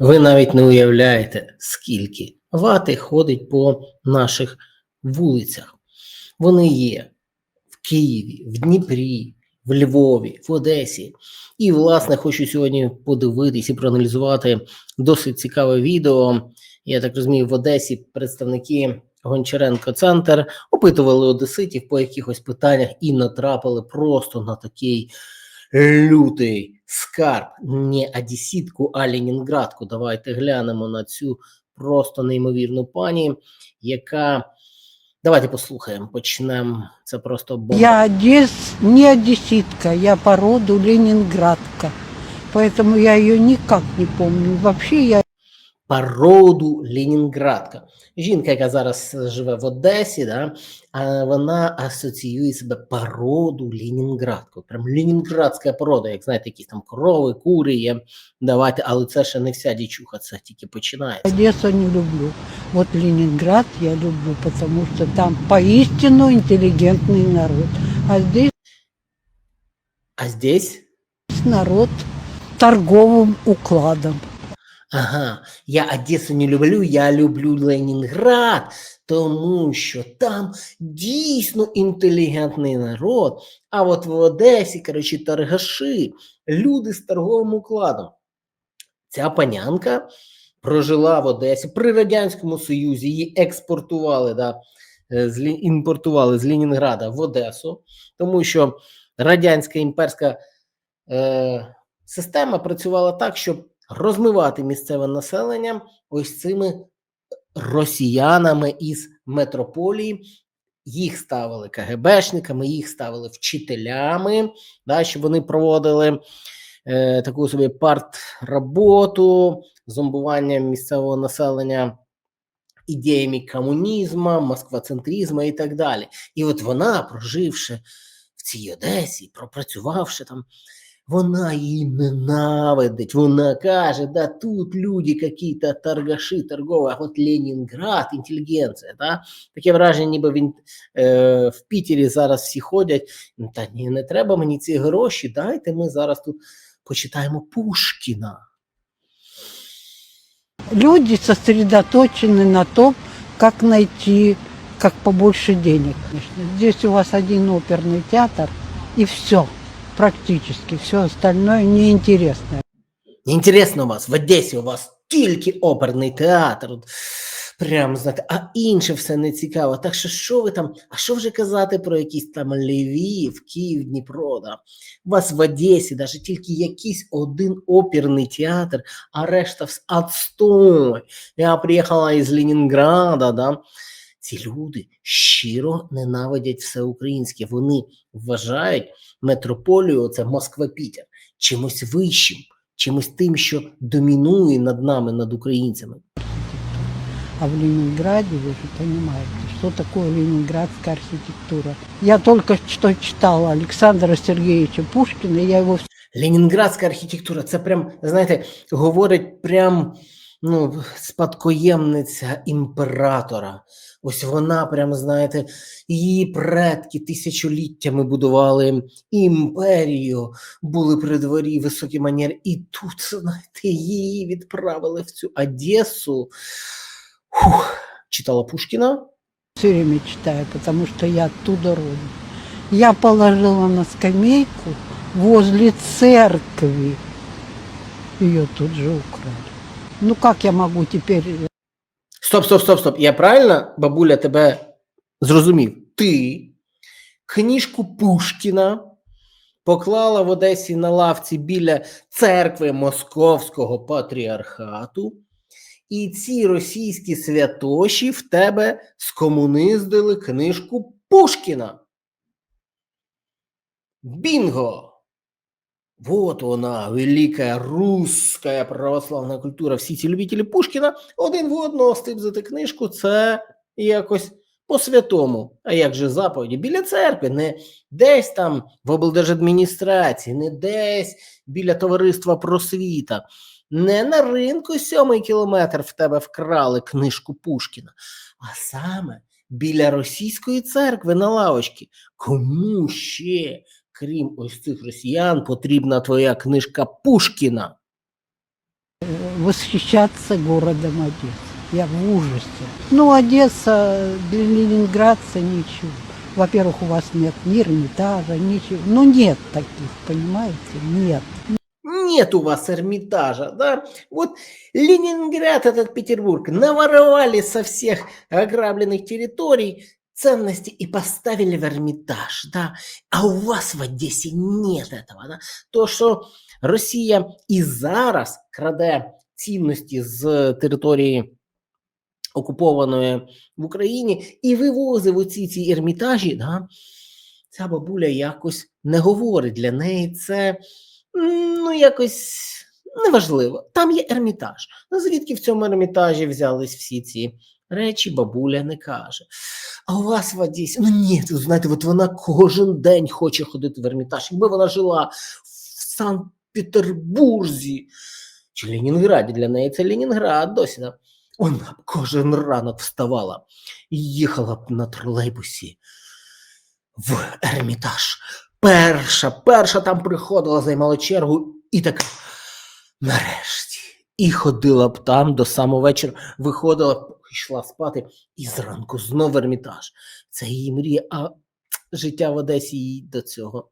Ви навіть не уявляєте, скільки вати ходить по наших вулицях. Вони є в Києві, в Дніпрі, в Львові, в Одесі. І, власне, хочу сьогодні подивитись і проаналізувати досить цікаве відео. Я так розумію, в Одесі представники Гончаренко Центр опитували одеситів по якихось питаннях і натрапили просто на такий лютий скарб. Не одеситку, а Ленінградку. Давайте глянемо на цю просто неймовірну пані, яка. Давайте послухаємо. Почнемо. Це просто бомба. Я одесс... не одесситка, я по роду ленинградка. Поэтому я ее никак не помню. Вообще я по роду Ленінградка. Жінка, яка зараз живе в Одесі, да, а вона асоціює себе по роду Ленінградку. Прям ленінградська порода, як знаєте, якісь там корови, кури є. Давайте, але це ще не вся дічуха, це тільки починається. Одессу не люблю. Вот Ленинград я люблю, потому что там поистину интеллигентный народ. А здесь А здесь народ торговым укладом. Ага, я Одесу не люблю, я люблю Ленінград, тому що там дійсно інтелігентний народ. А от в Одесі, коротше, торгаші, люди з торговим укладом. Ця панянка прожила в Одесі при Радянському Союзі, її експортували, да, е, імпортували з Ленінграда в Одесу, тому що радянська імперська е, система працювала так, щоб розмивати місцеве населення ось цими росіянами із метрополії. Їх ставили КГБшниками, їх ставили вчителями, да, щоб вони проводили е, таку собі парт-роботу, зомбування місцевого населення ідеями комунізму, москвацентризму і так далі. І от вона, проживши в цій Одесі, пропрацювавши там, вона її ненавидить. Вона каже, да тут люди какие-то торгаші, торгові, а от Ленінград, інтелігенція. Да? Таке враження, ніби він е, в Пітері зараз всі ходять. «Ну, Та ні, не треба мені ці гроші. Дайте ми зараз тут почитаємо Пушкіна. Люди сосредоточены на том, как найти, как побольше денег. Конечно. Здесь у вас один оперный театр и все, практически. Все остальное неинтересное. Інтересно у вас, в Одесі у вас тільки оперний театр. От, прям знаєте, а інше все не цікаво. Так що, що ви там, а що вже казати про якісь там Львів, Київ, Дніпро? Да? У вас в Одесі навіть тільки якийсь один оперний театр, а решта вс- отстой. Я приїхала із Ленінграда, да? Ці люди щиро ненавидять все українське. Вони вважають метрополію, це Москва-Пітер, чимось вищим чимось тим, що домінує над нами, над українцями. А в Ленинграде, вы же понимаете, что такое ленинградская архитектура. Я только что читала Александра Сергеевича Пушкина, я его Ленінградська архітектура це прям, знаєте, говорить прям ну, спадкоємниця імператора. Ось вона, прям, знаєте, її предки тисячоліттями будували імперію, були при дворі високі манери, і тут, знаєте, її відправили в цю Одесу. Фух, читала Пушкіна. все читаю, потому что я оттуда родом. Я положила на скамейку возле церкви. Ее тут же украли. Ну как я могу теперь Стоп, стоп, стоп, стоп. Я правильно, бабуля, тебе зрозумів? Ти книжку Пушкіна поклала в Одесі на лавці біля церкви Московського патріархату, і ці російські святоші в тебе скомуниздили книжку Пушкіна. Бінго! Вот вона, велика русская православна культура. Всі ці любителі Пушкіна один в одного стибзати книжку, це якось по-святому. А як же заповіді? Біля церкви, не десь там в облдержадміністрації, не десь біля товариства просвіта, не на ринку сьомий кілометр в тебе вкрали книжку Пушкіна, а саме біля російської церкви на лавочці. Кому ще крім ось цих росіян, потрібна твоя книжка Пушкіна. восхищаться городом Одесса. Я в ужасе. Ну, Одесса для ленинградца ничего. Во-первых, у вас нет ни Эрмитажа, ничего. Ну, нет таких, понимаете? Нет. Нет у вас Эрмитажа, да? Вот Ленинград, этот Петербург, наворовали со всех ограбленных территорий ценности и поставили в Эрмитаж, да? А у вас в Одесі нет этого, да? То, що Росія і зараз краде цінності з території окупованої в Україні і вивозив оці ці ермітажі, да? ця бабуля якось не говорить. Для неї це ну, якось неважливо. Там є ермітаж. Ну, звідки в цьому ермітажі взялись всі ці речі, бабуля не каже. А у вас в Одесі, ну ні, ви знаєте, от вона кожен день хоче ходити в ермітаж. Якби вона жила в Санкт-Петербурзі чи Ленінграді, для неї це Ленінград досі. Да? Вона б кожен ранок вставала і їхала б на тролейбусі в Ермітаж. Перша, перша там приходила, займала чергу і така нарешті. І ходила б там до самого вечора, виходила, б, йшла спати, і зранку знову Ермітаж. Це її мрія, а життя в Одесі їй до цього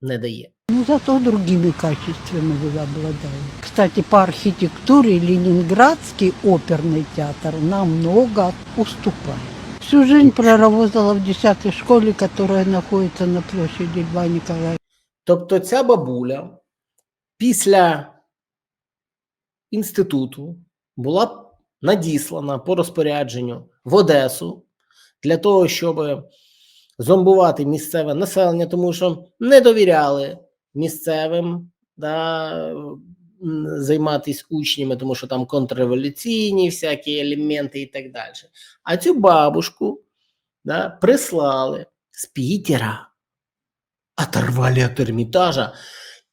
не дає. Ну, зато другими качествами вы обладаете. Кстати, по архитектуре Ленинградский оперный театр намного уступает. Всю жизнь проработала в 10 школе, которая находится на площади Льва Николаевича. Тобто ця бабуля після інституту була надіслана по розпорядженню в Одесу для того, щоб зомбувати місцеве населення, тому що не довіряли місцевим да, займатися учнями, тому що там контрреволюційні всякі елементи і так далі. А цю бабушку да, прислали з Пітера оторвали от Эрмитажа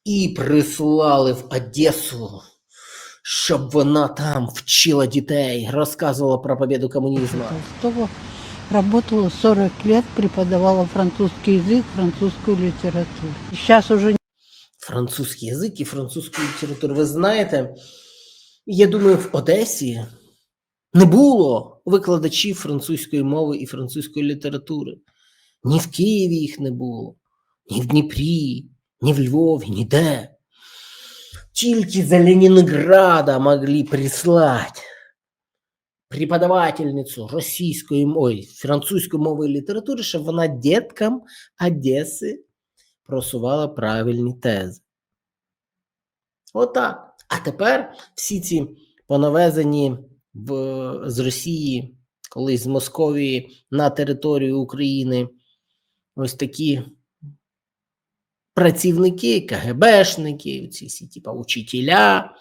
і прислали в Одесу, щоб вона там вчила дітей, розказувала про победу комунізму. Толстого работала 40 лет, преподавала французский язык, французскую литературу. Сейчас уже Французький язик і французьку літературу. Ви знаєте, я думаю, в Одесі не було викладачів французької мови і французької літератури. Ні в Києві їх не було, ні в Дніпрі, ні в Львові, ніде. Тільки за Ленінграда могли прислати преподавательницю російської мови, французької мови і літератури, щоб вона діткам Одеси просувала правильні тези. Отак. А тепер всі ці понавезені в, з Росії, колись з Московії на територію України, ось такі працівники, КГБшники, ці всі, типа учителя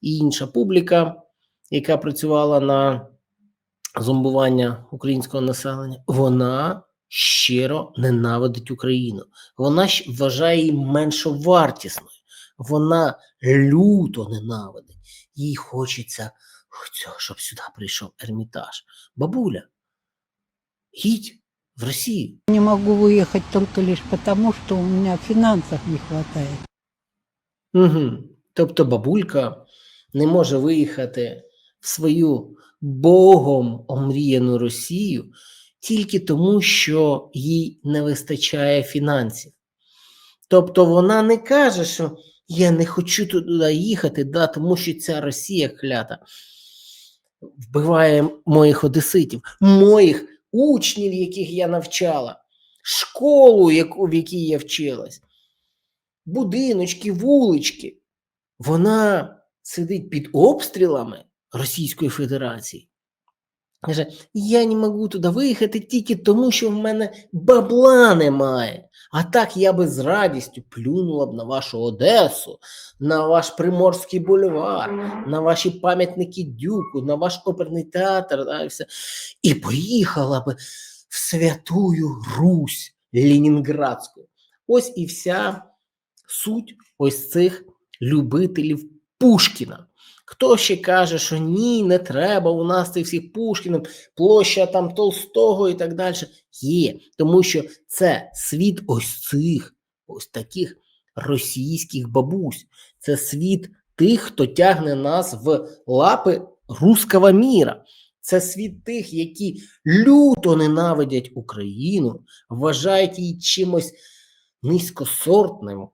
і інша публіка, яка працювала на зомбування українського населення, вона щиро ненавидить Україну. Вона вважає її меншовартісною. Вона люто ненавидить. Їй хочеться, щоб сюди прийшов Ермітаж. Бабуля, їдь в Росію. не могу выехать только лишь потому, что у меня финансов не хватает. Угу. Тобто бабулька не може виїхати в свою Богом омріяну Росію тільки тому, що їй не вистачає фінансів. Тобто вона не каже, що я не хочу туди їхати, да, тому що ця Росія клята вбиває моїх одеситів, моїх учнів, яких я навчала, школу, яку, в якій я вчилась, будиночки, вулички. Вона сидить під обстрілами Російської Федерації. Каже, я не можу туди виїхати тільки тому, що в мене бабла немає. А так я би з радістю плюнула б на вашу Одесу, на ваш Приморський бульвар, на ваші пам'ятники Дюку, на ваш оперний театр, да, і все. І поїхала би в Святую Русь Ленінградську. Ось і вся суть ось цих любителів Пушкіна. Хто ще каже, що ні, не треба, у нас цих всіх Пушкінів, площа там Толстого і так далі. Є, тому що це світ ось цих, ось таких російських бабусь. Це світ тих, хто тягне нас в лапи руского міра. Це світ тих, які люто ненавидять Україну, вважають її чимось низькосортним,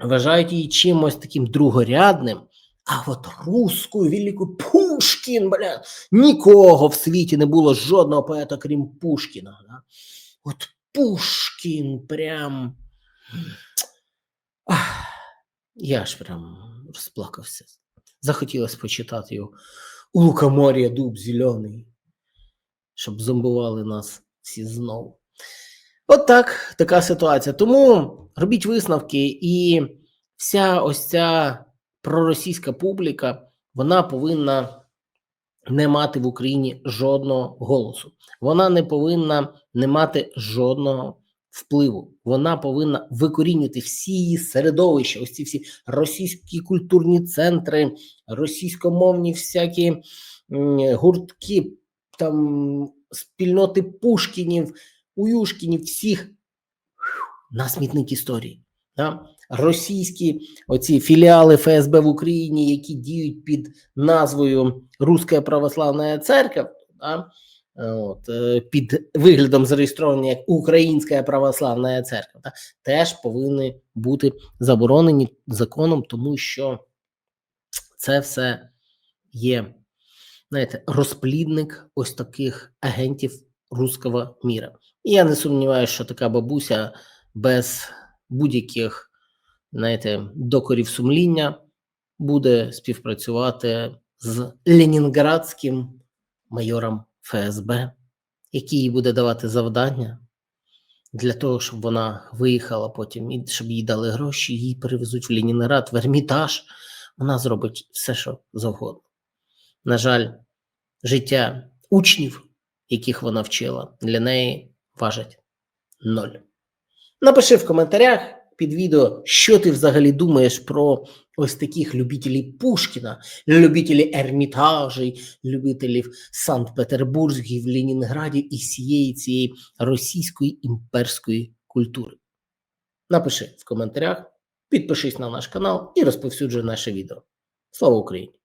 вважають її чимось таким другорядним. А от русську велику Пушкін, бля, нікого в світі не було жодного поета, крім Пушкіна. Да? От Пушкін прям. Ах, я ж прям розплакався. Захотілося почитати його у лукомор'я дуб зелений, щоб зомбували нас всі знову. От так, така ситуація. Тому робіть висновки, і вся ось ця проросійська публіка, вона повинна не мати в Україні жодного голосу. Вона не повинна не мати жодного впливу. Вона повинна викорінювати всі її середовища, ось ці всі російські культурні центри, російськомовні всякі гуртки, там спільноти Пушкінів, Уюшкінів, всіх на смітник історії. Да? Російські оці філіали ФСБ в Україні, які діють під назвою Руська Православна Церква, да? От, е, під виглядом зареєстровані як Українська Православна Церква, да? теж повинні бути заборонені законом, тому що це все є, знаєте, розплідник ось таких агентів руського міра. І я не сумніваюся, що така бабуся без будь-яких, знаєте, докорів сумління буде співпрацювати з ленінградським майором ФСБ, який їй буде давати завдання для того, щоб вона виїхала потім, і щоб їй дали гроші, її перевезуть в Ленінград, в Ермітаж. Вона зробить все, що завгодно. На жаль, життя учнів, яких вона вчила, для неї важить ноль. Напиши в коментарях під відео, що ти взагалі думаєш про ось таких любителів Пушкіна, любителів Ермітажей, любителів Санкт-Петербурзьків, в і всієї цієї російської імперської культури. Напиши в коментарях, підпишись на наш канал і розповсюджуй наше відео. Слава Україні!